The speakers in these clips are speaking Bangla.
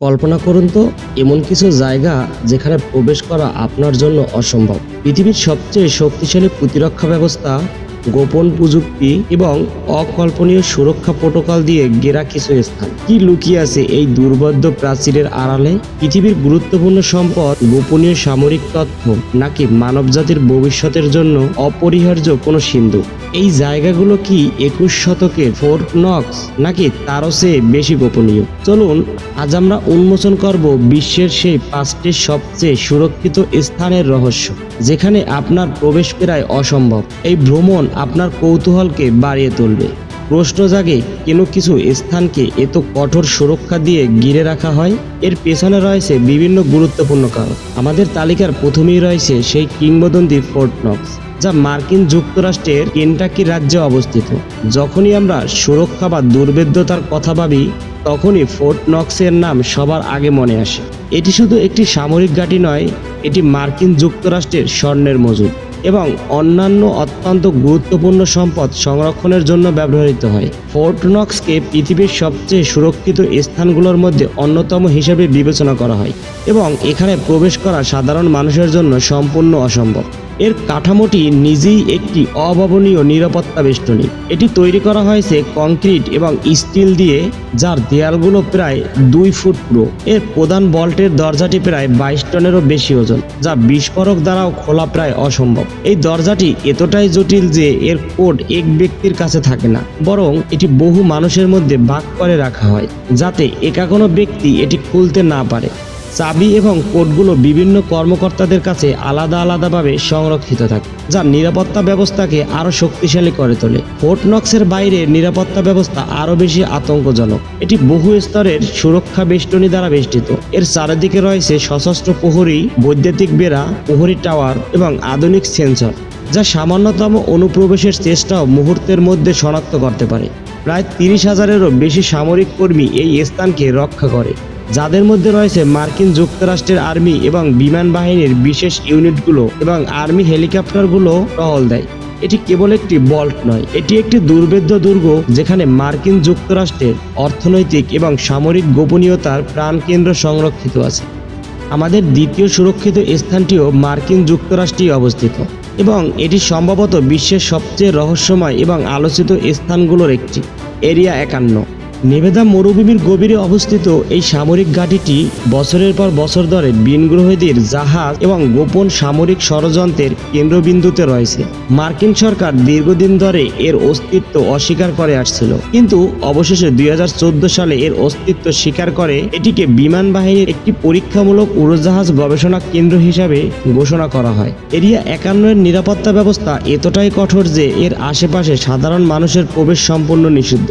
কল্পনা করুন তো, এমন কিছু জায়গা যেখানে প্রবেশ করা আপনার জন্য অসম্ভব। পৃথিবীর সবচেয়ে শক্তিশালী প্রতিরক্ষা ব্যবস্থা, গোপন প্রযুক্তি এবং অকল্পনীয় সুরক্ষা প্রোটোকল দিয়ে ঘেরা কিছু স্থান। কি লুকিয়ে আছে এই দুর্বোধ্য প্রাচীরের আড়ালে? পৃথিবীর গুরুত্বপূর্ণ সম্পদ, গোপনীয় সামরিক তথ্য, নাকি মানবজাতির ভবিষ্যতের জন্য অপরিহার্য কোনো সিন্ধু? এই জায়গাগুলো কি একুশ শতকে ফোর্ট নক্স নাকি তারও চেয়ে বেশি গোপনীয়? চলুন, আজ আমরা উন্মোচন করব বিশ্বের সেই পাঁচটি সবচেয়ে সুরক্ষিত স্থানের রহস্য, যেখানে আপনার প্রবেশ প্রায় অসম্ভব। এই ভ্রমণ আপনার কৌতূহলকে বাড়িয়ে তুলবে। প্রশ্ন জাগে, কেন কিছু স্থানকে এত কঠোর সুরক্ষা দিয়ে ঘিরে রাখা হয়? এর পেছনে রয়েছে বিভিন্ন গুরুত্বপূর্ণ কারণ। আমাদের তালিকার প্রথমেই রয়েছে সেই কিংবদন্তি ফোর্ট নক্স। যা মার্কিন যুক্তরাষ্ট্রের কেন্টাকি রাজ্যে অবস্থিত। যখনই আমরা সুরক্ষা বা দুর্ভেদ্যতার কথা ভাবি, তখনই ফোর্ট নক্সের নাম সবার আগে মনে আসে। এটি শুধু একটি সামরিক ঘাঁটি নয়, এটি মার্কিন যুক্তরাষ্ট্রের স্বর্ণের মজুদ এবং অন্যান্য অত্যন্ত গুরুত্বপূর্ণ সম্পদ সংরক্ষণের জন্য ব্যবহৃত হয়। ফোর্ট নক্সকে পৃথিবীর সবচেয়ে সুরক্ষিত স্থানগুলোর মধ্যে অন্যতম হিসেবে বিবেচনা করা হয় এবং এখানে প্রবেশ করা সাধারণ মানুষের জন্য সম্পূর্ণ অসম্ভব। এর কাঠামোটি নিজেই একটি অভাবনীয় নিরাপত্তা বেষ্টনী। এটি তৈরি করা হয়েছে কংক্রিট এবং স্টিল দিয়ে, যার দেয়ালগুলো প্রায় দুই ফুট পুরো। এর প্রধান বল্টের দরজাটি প্রায় বাইশ টনেরও বেশি ওজন, যা বিস্ফোরক দ্বারাও খোলা প্রায় অসম্ভব। এই দরজাটি এতটাই জটিল যে এর কোড এক ব্যক্তির কাছে থাকে না, বরং এটি বহু মানুষের মধ্যে ভাগ করে রাখা হয়, যাতে একা কোনো ব্যক্তি এটি খুলতে না পারে। চাবি এবং কোডগুলো বিভিন্ন কর্মকর্তাদের কাছে আলাদা আলাদাভাবে সংরক্ষিত থাকে, যা নিরাপত্তা ব্যবস্থাকে আরও শক্তিশালী করে তোলে। ফোর্ট নক্সের বাইরে নিরাপত্তা ব্যবস্থা আরও বেশি আতঙ্কজনক। এটি বহু স্তরের সুরক্ষা বেষ্টনী দ্বারা বেষ্টিত। এর চারিদিকে রয়েছে সশস্ত্র প্রহরী, বৈদ্যুতিক বেড়া, প্রহরী টাওয়ার এবং আধুনিক সেন্সর, যা সামান্যতম অনুপ্রবেশের চেষ্টাও মুহূর্তের মধ্যে শনাক্ত করতে পারে। প্রায় তিরিশ হাজারেরও বেশি সামরিক কর্মী এই স্থানকে রক্ষা করে। যাদের মধ্যে রয়েছে মার্কিন যুক্তরাষ্ট্রের আর্মি এবং বিমান বাহিনীর বিশেষ ইউনিটগুলো এবং আর্মি হেলিকপ্টারগুলো টহল দেয়। এটি কেবল একটি বল্ট নয়, এটি একটি দুর্ভেদ্য দুর্গ যেখানে মার্কিন যুক্তরাষ্ট্রের অর্থনৈতিক এবং সামরিক গোপনীয়তার প্রাণকেন্দ্র সংরক্ষিত আছে। আমাদের দ্বিতীয় সুরক্ষিত স্থানটিও মার্কিন যুক্তরাষ্ট্রেই অবস্থিত এবং এটি সম্ভবত বিশ্বের সবচেয়ে রহস্যময় এবং আলোচিত স্থানগুলোর একটি, এরিয়া একান্ন। নেবেদা মরুভূমির গভীরে অবস্থিত এই সামরিক ঘাঁটিটি বছরের পর বছর ধরে বিনগ্রহীদের জাহাজ এবং গোপন সামরিক ষড়যন্ত্রের কেন্দ্রবিন্দুতে রয়েছে। মার্কিন সরকার দীর্ঘদিন ধরে এর অস্তিত্ব অস্বীকার করে আসছিল। কিন্তু অবশেষে দুই হাজার চোদ্দ সালে এর অস্তিত্ব স্বীকার করে এটিকে বিমান বাহিনীর একটি পরীক্ষামূলক উড়োজাহাজ গবেষণা কেন্দ্র হিসাবে ঘোষণা করা হয়। এরিয়া একান্ন এর নিরাপত্তা ব্যবস্থা এতটাই কঠোর যে এর আশেপাশে সাধারণ মানুষের প্রবেশ সম্পূর্ণ নিষিদ্ধ।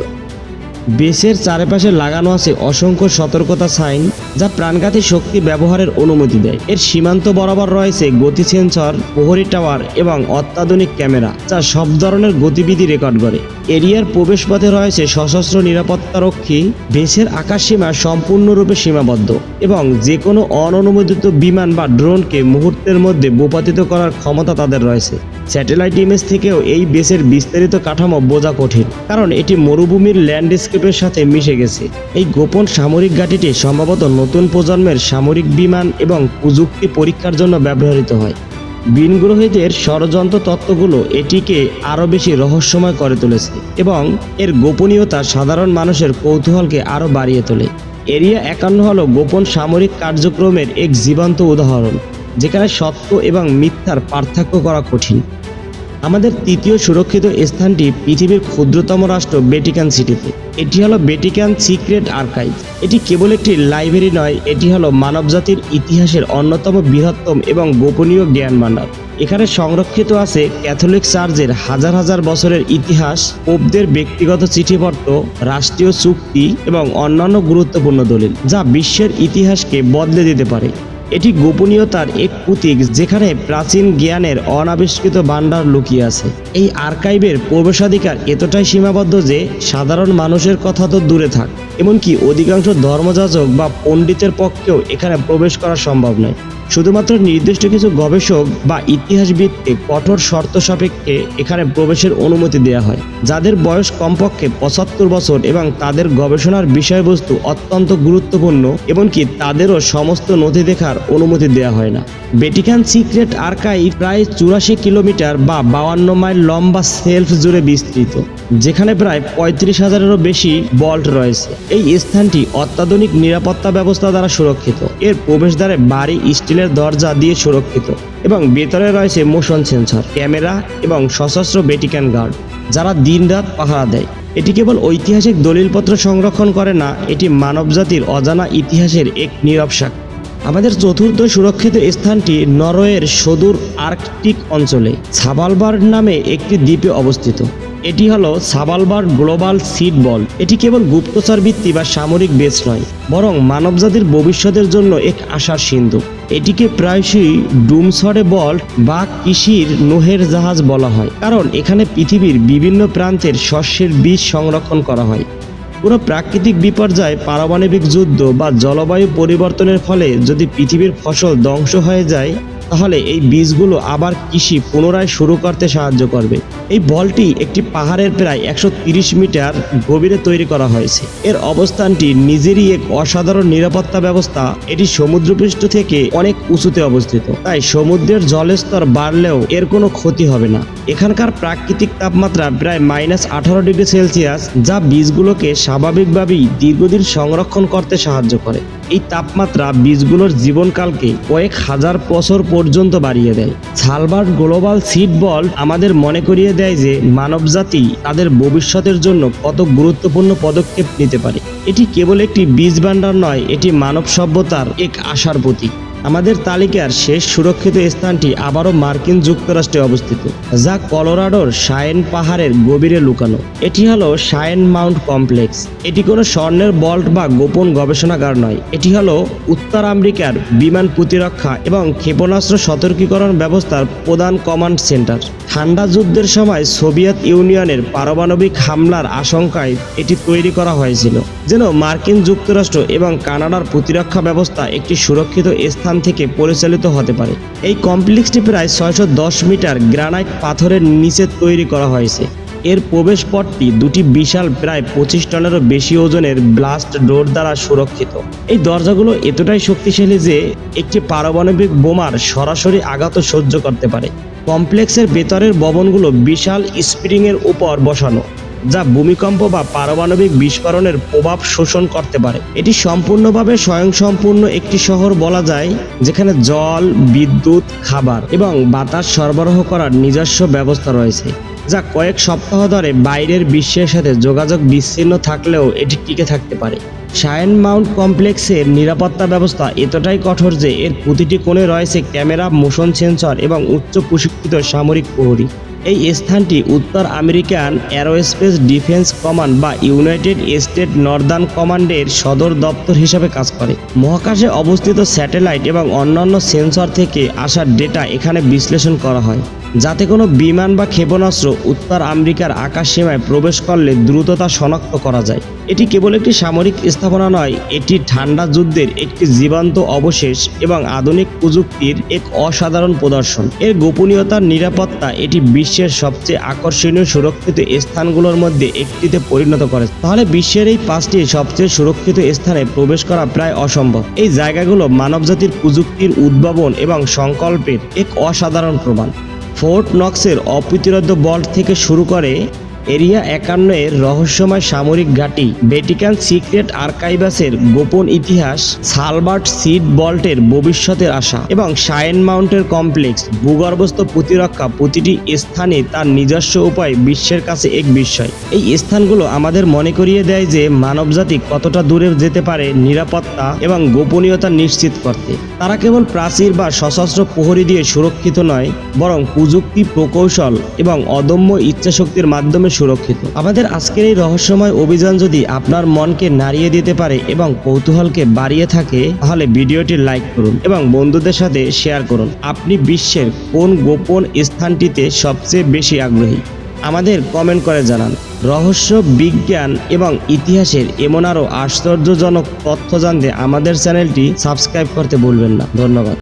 বেসের চারপাশে লাগানো আছে অসংখ্য সতর্কতা সাইন যা প্রাণঘাতী শক্তি ব্যবহারের অনুমতি দেয়। এর সীমান্ত বরাবর রয়েছে গতি সেন্সর, প্রহরী টাওয়ার এবং অত্যাধুনিক ক্যামেরা যা সব ধরনের গতিবিধি রেকর্ড করে। এরিয়ার প্রবেশপথে রয়েছে সশস্ত্র নিরাপত্তারক্ষী বেসের আকাশসীমা সম্পূর্ণরূপে সীমাবদ্ধ এবং যে কোনো অননুমোদিত বিমান বা ড্রোনকে মুহূর্তের মধ্যে ভূপাতিত করার ক্ষমতা তাদের রয়েছে। স্যাটেলাইট ইমেজ থেকেও এই বেসের বিস্তারিত কাঠামো বোঝা কঠিন, কারণ এটি মরুভূমির ল্যান্ডস্কেপের সাথে মিশে গেছে। এই গোপন সামরিক ঘাঁটিটি সম্ভবত নতুন প্রজন্মের সামরিক বিমান এবং প্রযুক্তি পরীক্ষার জন্য ব্যবহৃত হয়। বিনগ্রহীদের ষড়যন্ত্র তত্ত্বগুলো এটিকে আরও বেশি রহস্যময় করে তুলেছে এবং এর গোপনীয়তা সাধারণ মানুষের কৌতূহলকে আরও বাড়িয়ে তোলে। এরিয়া একান্ন হল গোপন সামরিক কার্যক্রমের এক জীবন্ত উদাহরণ, যেখানে সত্য এবং মিথ্যার পার্থক্য করা কঠিন। আমাদের তৃতীয় সুরক্ষিত স্থানটি পৃথিবীর ক্ষুদ্রতম রাষ্ট্র বেটিকান সিটিতে। এটি হলো বেটিকান সিক্রেট আর্কাইভ। এটি কেবল একটি লাইব্রেরি নয়, এটি হলো মানবজাতির ইতিহাসের অন্যতম বৃহত্তম এবং গোপনীয় জ্ঞান ভাণ্ডার এখানে সংরক্ষিত আছে ক্যাথলিক চার্চের হাজার হাজার বছরের ইতিহাস, পোপদের ব্যক্তিগত চিঠিপত্র, রাষ্ট্রীয় চুক্তি এবং অন্যান্য গুরুত্বপূর্ণ দলিল, যা বিশ্বের ইতিহাসকে বদলে দিতে পারে। এটি গোপনীয়তার এক প্রতীক যেখানে প্রাচীন জ্ঞানের অনাবিষ্কৃত ভাণ্ডার লুকিয়ে আছে। এই আর্কাইভের প্রবেশাধিকার এতটাই সীমাবদ্ধ যে সাধারণ মানুষের কথা তো দূরে থাক, এমনকি অধিকাংশ ধর্মযাজক বা পণ্ডিতের পক্ষেও এখানে প্রবেশ করা সম্ভব নয়। শুধুমাত্র নির্দিষ্ট কিছু গবেষক বা ইতিহাসবিদকে কঠোর শর্ত সাপেক্ষে এখানে প্রবেশের অনুমতি দেওয়া হয়, যাদের বয়স কমপক্ষে পঁচাত্তর বছর এবং তাদের গবেষণার বিষয়বস্তু অত্যন্ত গুরুত্বপূর্ণ, এমনকি তাদেরও সমস্ত নথি দেখার অনুমতি দেওয়া হয় না। ভ্যাটিকান সিক্রেট আর্কাইভ প্রায় চুরাশি কিলোমিটার বা বাউান্ন মাইল লম্বা সেলফ জুড়ে বিস্তৃত, যেখানে প্রায় পঁয়ত্রিশ হাজারেরও বেশি বল্ট রয়েছে। এই স্থানটি অত্যাধুনিক নিরাপত্তা ব্যবস্থা দ্বারা সুরক্ষিত। এর প্রবেশদ্বারে বাড়ি স্টিলের দরজা দিয়ে সুরক্ষিত এবং ভেতরে রয়েছে মোশন সেন্সর, ক্যামেরা এবং সশস্ত্র ভ্যাটিকান গার্ড, যারা দিনরাত পাহারা দেয়। এটি কেবল ঐতিহাসিক দলিলপত্র সংরক্ষণ করে না, এটি মানবজাতির অজানা ইতিহাসের এক নীরব সাক্ষী। আমাদের চতুর্থ সুরক্ষিত স্থানটি নরওয়ের সুদূর আর্কটিক অঞ্চলে সাবালবার্ড নামে একটি দ্বীপে অবস্থিত। এটি হলো সাবালবার্ড গ্লোবাল সিড বল। এটি কেবল গুপ্তচর বৃত্তি বা সামরিক বেস নয়, বরং মানবজাতির ভবিষ্যতের জন্য এক আশার সিন্ধু। এটিকে প্রায়শই ডুমসরে বল বা কৃষির নোহের জাহাজ বলা হয়, কারণ এখানে পৃথিবীর বিভিন্ন প্রান্তের শস্যের বীজ সংরক্ষণ করা হয়। কোনো প্রাকৃতিক বিপর্যয়, পারমাণবিক যুদ্ধ বা জলবায়ু পরিবর্তনের ফলে যদি পৃথিবীর ফসল ধ্বংস হয়ে যায় তাহলে এই বীজগুলো আবার কৃষি পুনরায় শুরু করতে সাহায্য করবে। এই বলটি একটি পাহাড়ের প্রায় একশো মিটার গভীরে তৈরি করা হয়েছে। এর অবস্থানটি নিজেরই এক অসাধারণ নিরাপত্তা ব্যবস্থা। এটি সমুদ্রপৃষ্ঠ থেকে অনেক উঁচুতে অবস্থিত। তাই সমুদ্রের জলস্তর বাড়লেও এর কোনো ক্ষতি হবে না। এখানকার প্রাকৃতিক তাপমাত্রা প্রায় মাইনাস আঠারো ডিগ্রি সেলসিয়াস, যা বীজগুলোকে স্বাভাবিকভাবেই দীর্ঘদিন সংরক্ষণ করতে সাহায্য করে। এই তাপমাত্রা বীজগুলোর জীবনকালকে কয়েক হাজার বছর পর্যন্ত বাড়িয়ে দেয়। সালবার্ট গ্লোবাল সিড বল আমাদের মনে করিয়ে দেয় যে মানবজাতি তাদের ভবিষ্যতের জন্য কত গুরুত্বপূর্ণ পদক্ষেপ নিতে পারে। এটি কেবল একটি বীজ ভাণ্ডার নয়, এটি মানব সভ্যতার এক আশার প্রতীক। আমাদের তালিকার শেষ সুরক্ষিত স্থানটি আবারও মার্কিন যুক্তরাষ্ট্রে অবস্থিত, যা কলোরাডোর শায়েন পাহাড়ের গভীরে লুকানো। এটি হলো শায়েন মাউন্ট কমপ্লেক্স। এটি কোনো স্বর্ণের বল্ট বা গোপন গবেষণাগার নয়, এটি হলো উত্তর আমেরিকার বিমান প্রতিরক্ষা এবং ক্ষেপণাস্ত্র সতর্কীকরণ ব্যবস্থার প্রধান কমান্ড সেন্টার। ঠান্ডা যুদ্ধের সময় সোভিয়েত ইউনিয়নের পারমাণবিক হামলার আশঙ্কায় এটি তৈরি করা হয়েছিল, যেন মার্কিন যুক্তরাষ্ট্র এবং কানাডার প্রতিরক্ষা ব্যবস্থা একটি সুরক্ষিত স্থান থেকে পরিচালিত হতে পারে। এই কমপ্লেক্সটি প্রায় ছয়শো দশ মিটার গ্রানাইট পাথরের নিচে তৈরি করা হয়েছে। এর প্রবেশ পথটি দুটি বিশাল প্রায় পঁচিশ টনেরও বেশি ওজনের ব্লাস্ট ডোর দ্বারা সুরক্ষিত। এই দরজাগুলো এতটাই শক্তিশালী যে একটি পারমাণবিক বোমার সরাসরি আঘাত সহ্য করতে পারে। কমপ্লেক্সের ভেতরের ভবনগুলো বিশাল স্প্রিংয়ের উপর বসানো, যা ভূমিকম্প বা পারমাণবিক বিস্ফোরণের প্রভাব শোষণ করতে পারে। এটি সম্পূর্ণভাবে স্বয়ংসম্পূর্ণ একটি শহর বলা যায়, যেখানে জল, বিদ্যুৎ, খাবার এবং বাতাস সরবরাহ করার নিজস্ব ব্যবস্থা রয়েছে। যা কয়েক সপ্তাহ ধরে বাইরের বিশ্বের সাথে যোগাযোগ বিচ্ছিন্ন থাকলেও এটি টিকে থাকতে পারে। শায়ন মাউন্ট কমপ্লেক্সের নিরাপত্তা ব্যবস্থা এতটাই কঠোর যে এর প্রতিটি কোণে রয়েছে ক্যামেরা, মোশন সেন্সর এবং উচ্চ প্রশিক্ষিত সামরিক প্রহরী। এই স্থানটি উত্তর আমেরিকান অ্যারোস্পেস ডিফেন্স কমান্ড বা ইউনাইটেড স্টেট নর্দার্ন কমান্ডের সদর দপ্তর হিসাবে কাজ করে। মহাকাশে অবস্থিত স্যাটেলাইট এবং অন্যান্য সেন্সর থেকে আসা ডেটা এখানে বিশ্লেষণ করা হয়, যাতে কোনো বিমান বা ক্ষেপণাস্ত্র উত্তর আমেরিকার আকাশ সীমায় প্রবেশ করলে দ্রুততা শনাক্ত করা যায়। এটি কেবল একটি সামরিক স্থাপনা নয়, এটি ঠান্ডা যুদ্ধের একটি জীবন্ত অবশেষ এবং আধুনিক প্রযুক্তির এক অসাধারণ প্রদর্শন। এর গোপনীয়তার নিরাপত্তা এটি বিশ্বের সবচেয়ে আকর্ষণীয় সুরক্ষিত স্থানগুলোর মধ্যে একটিতে পরিণত করে তাহলে বিশ্বের এই পাঁচটি সবচেয়ে সুরক্ষিত স্থানে প্রবেশ করা প্রায় অসম্ভব। এই জায়গাগুলো মানবজাতির প্রযুক্তির উদ্ভাবন এবং সংকল্পের এক অসাধারণ প্রমাণ। ফোর্ট নক্সের অপ্রতিরোধ বল্ট থেকে শুরু করে এরিয়া একান্ন এর রহস্যময় সামরিক ঘাঁটি ভ্যাটিকান সিক্রেট আর্কাইভাসের গোপন ইতিহাস সালবার্ট সিড বল্টের ভবিষ্যতের আশা এবং সায়েন মাউন্টের কমপ্লেক্স ভূগর্ভস্থ প্রতিরক্ষা প্রতিটি স্থানে তার নিজস্ব উপায় বিশ্বের কাছে এক বিস্ময় এই স্থানগুলো আমাদের মনে করিয়ে দেয় যে মানবজাতি কতটা দূরে যেতে পারে নিরাপত্তা এবং গোপনীয়তা নিশ্চিত করতে। তারা কেবল প্রাচীর বা সশস্ত্র প্রহরী দিয়ে সুরক্ষিত নয়, বরং প্রযুক্তি, প্রকৌশল এবং অদম্য ইচ্ছাশক্তির মাধ্যমে সুরক্ষিত। আমাদের আজকের এই রহস্যময় অভিযান যদি আপনার মনকে নাড়িয়ে দিতে পারে এবং কৌতূহলকে বাড়িয়ে থাকে, তাহলে ভিডিওটি লাইক করুন এবং বন্ধুদের সাথে শেয়ার করুন। আপনি বিশ্বের কোন গোপন স্থানটিতে সবচেয়ে বেশি আগ্রহী? আমাদের কমেন্ট করে জানান। রহস্য, বিজ্ঞান এবং ইতিহাসের এমন আরও আশ্চর্যজনক তথ্য জানতে আমাদের চ্যানেলটি সাবস্ক্রাইব করতে ভুলবেন না। ধন্যবাদ।